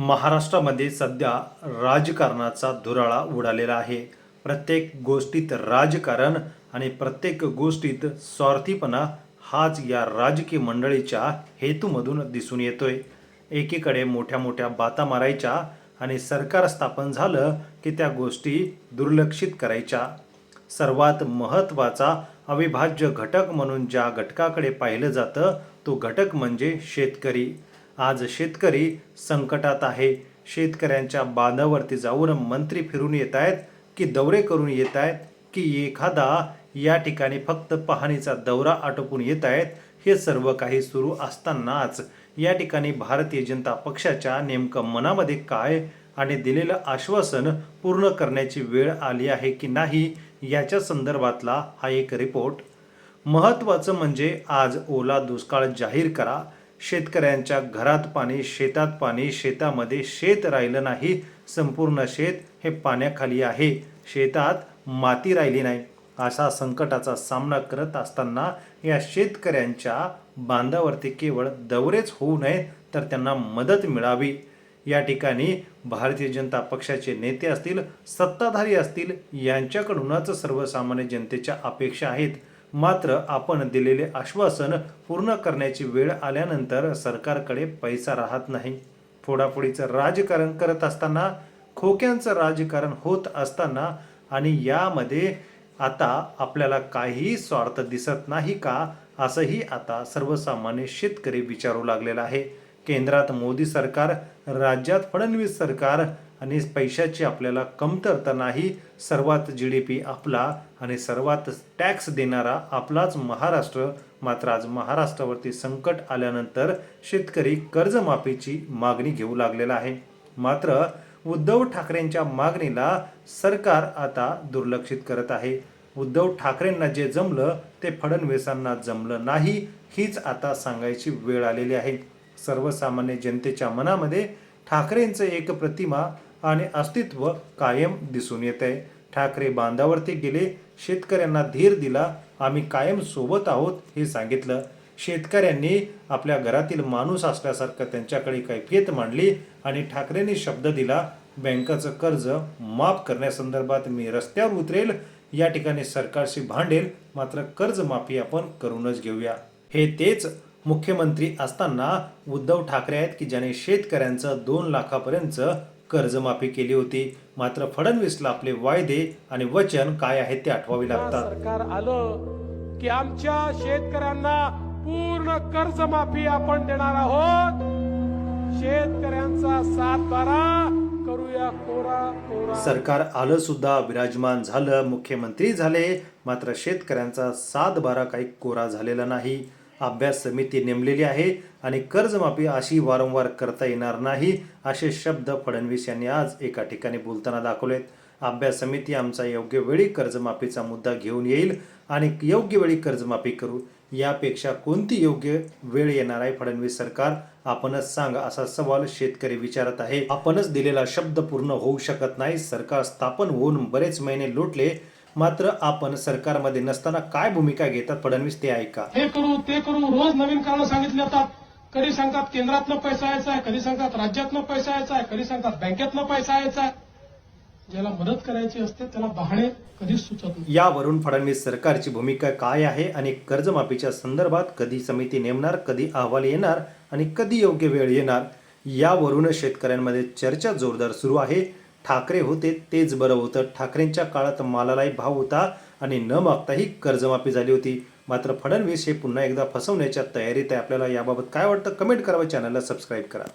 महाराष्ट्रामध्ये सध्या राजकारणाचा धुराळा उडालेला आहे. प्रत्येक गोष्टीत राजकारण आणि प्रत्येक गोष्टीत स्वार्थीपणा हाच या राजकीय मंडळीच्या हेतूमधून दिसून येतोय. एकीकडे मोठ्या मोठ्या बाता मारायच्या आणि सरकार स्थापन झालं की त्या गोष्टी दुर्लक्षित करायच्या. सर्वात महत्त्वाचा अविभाज्य घटक म्हणून ज्या घटकाकडे पाहिलं जातं तो घटक म्हणजे शेतकरी. आज शेतकरी संकटात आहे. शेतकऱ्यांच्या बांधावरती जाऊन मंत्री फिरून येत आहेत की दौरे करून येत आहेत की एखादा या ठिकाणी फक्त पाहणीचा दौरा आटोपून येत आहेत हे सर्व काही सुरू असतानाच या ठिकाणी भारतीय जनता पक्षाच्या नेमकं मनामध्ये काय आणि दिलेलं आश्वासन पूर्ण करण्याची वेळ आली आहे की नाही याच्या संदर्भातला हा एक रिपोर्ट. महत्त्वाचं म्हणजे आज ओला दुष्काळ जाहीर करा शेतकऱ्यांच्या घरात पाणी शेतात पाणी शेतामध्ये शेत राहिलं नाही संपूर्ण शेत हे पाण्याखाली आहे. शेतात माती राहिली नाही. अशा संकटाचा सामना करत असताना या शेतकऱ्यांच्या बांधावरती केवळ दौरेच होऊ नये तर त्यांना मदत मिळावी. या ठिकाणी भारतीय जनता पक्षाचे नेते असतील सत्ताधारी असतील यांच्याकडूनच सर्वसामान्य जनतेच्या अपेक्षा आहेत. मात्र आपण दिलेले आश्वासन पूर्ण करण्याची वेळ आल्यानंतर सरकारकडे पैसा राहत नाही. फोडाफोडीचं राजकारण करत असताना खोक्यांचं राजकारण होत असताना आणि यामध्ये आता आपल्याला काहीही स्वार्थ दिसत नाही का असंही आता सर्वसामान्य शेतकरी विचारू लागलेला आहे. केंद्रात मोदी सरकार राज्यात फडणवीस सरकार आणि पैशाची आपल्याला कमतरता नाही. सर्वात जी डी पी आपला आणि सर्वात टॅक्स देणारा आपलाच महाराष्ट्र. मात्र आज महाराष्ट्रावरती संकट आल्यानंतर शेतकरी कर्जमाफीची मागणी घेऊ लागलेला आहे. मात्र उद्धव ठाकरेंच्या मागणीला सरकार आता दुर्लक्षित करत आहे. उद्धव ठाकरेंना जे जमलं ते फडणवीसांना जमलं नाही हीच आता सांगायची वेळ आलेली आहे. सर्वसामान्य जनतेच्या मनामध्ये ठाकरेंचं एक प्रतिमा आणि अस्तित्व कायम दिसून येत. आहे ठाकरे बांधावरती गेले शेतकऱ्यांना धीर दिला आम्ही कायम सोबत आहोत हे सांगितलं. शेतकऱ्यांनी आपल्या घरातील माणूस असल्यासारखं त्यांच्याकडे कैफियत मांडली आणि ठाकरेंनी शब्द दिला बँकाचं कर्ज माफ करण्यासंदर्भात मी रस्त्यावर उतरेल या ठिकाणी सरकारशी भांडेल मात्र कर्जमाफी आपण करूनच घेऊया. हे तेच मुख्यमंत्री असताना उद्धव ठाकरे आहेत की ज्याने शेतकऱ्यांचं दोन लाखापर्यंत कर्जमाफी केली होती. मात्र फडणवीसला आपले वायदे आणि वचन काय आहेत ते आठवावे लागतात. सरकार आलं की आमच्या शेतकऱ्यांना पूर्ण कर्जमाफी आपण देणार आहोत. शेतकऱ्यांचा सात बारा करूया कोरा कोरा. सरकार आलं सुद्धा विराजमान झालं मुख्यमंत्री झाले मात्र शेतकऱ्यांचा सात बारा काही कोरा झालेला नाही. अभ्यास समिती नेमलेली आहे आणि कर्जमाफी अशी वारंवार करता येणार नाही असे शब्द फडणवीस यांनी आज एका ठिकाणी बोलताना दाखवलेत. अभ्यास समिती आमचा योग्य वेळी कर्जमाफीचा मुद्दा घेऊन येईल आणि योग्य वेळी कर्जमाफी करू यापेक्षा कोणती योग्य वेळ येणार आहे फडणवीस सरकार? आपणच सांगा असा सवाल शेतकरी विचारत आहे. आपणच दिलेला शब्द पूर्ण होऊ शकत नाही सरकार स्थापन होऊन बरेच महिने लोटले मात्र आपण सरकारमध्ये नसताना काय भूमिका घेतात? फडणवीस ते ऐका. हे करू ते करू रोज नवीन कारणं सांगितली जातात. कधी सांगतात केंद्रातनं पैसा यायचा आहे कधी सांगतात राज्यातनं पैसा यायचा आहे कधी सांगतात बँकेतनं पैसा यायचा आहे. ज्याला मदत करायची असते त्याला बहाणे कधीच सुचत नाही. यावरून फडणवीस सरकारची भूमिका काय आहे आणि कर्जमाफीच्या संदर्भात कधी समिती नेमणार कधी अहवाल येणार आणि कधी योग्य वेळ येणार यावरून शेतकऱ्यांमध्ये चर्चा जोरदार सुरू आहे. ठाकरे होते तेच बरं होतं. ठाकरेंच्या काळात मालालाही भाव होता आणि न मागताही कर्जमाफी झाली होती. मात्र फडणवीस हे पुन्हा एकदा फसवण्याच्या तयारीत आहे. आपल्याला याबाबत काय वाटतं? कमेंट करावं चॅनलला सबस्क्राईब करा.